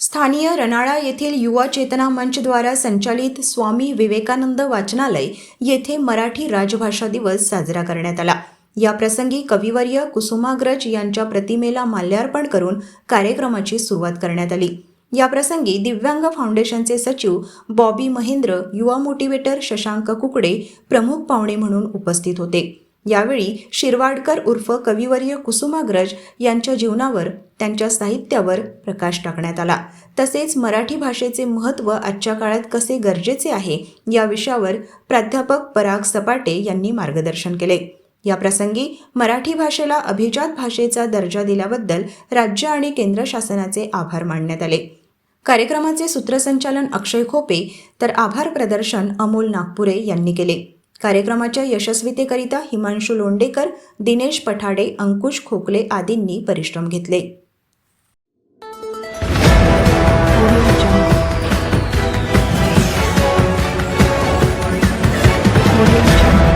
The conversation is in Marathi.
स्थानीय रनाळा येथील युवा चेतना मंचद्वारा संचालित स्वामी विवेकानंद वाचनालय येथे मराठी राजभाषा दिवस साजरा करण्यात आला. या प्रसंगी कविवर्य कुसुमाग्रज यांच्या प्रतिमेला माल्यार्पण करून कार्यक्रमाची सुरुवात करण्यात आली. या प्रसंगी दिव्यांग फाउंडेशनचे सचिव बॉबी महेंद्र युवा मोटिवेटर शशांक कुकडे प्रमुख पाहुणे म्हणून उपस्थित होते. यावेळी शिरवाडकर उर्फ कविवर्य कुसुमाग्रज यांच्या जीवनावर त्यांच्या साहित्यावर प्रकाश टाकण्यात आला. तसेच मराठी भाषेचे महत्त्व आजच्या काळात कसे गरजेचे आहे या विषयावर प्राध्यापक पराग सपाटे यांनी मार्गदर्शन केले. या प्रसंगी मराठी भाषेला अभिजात भाषेचा दर्जा दिल्याबद्दल राज्य आणि केंद्र शासनाचे आभार मानण्यात आले. कार्यक्रमाचे सूत्रसंचालन अक्षय खोपे तर आभार प्रदर्शन अमोल नागपुरे यांनी केले. कार्यक्रमाच्या यशस्वीतेकरिता हिमांशू लोंडेकर दिनेश पठाडे अंकुश खोकले आदींनी परिश्रम घेतले Thank you.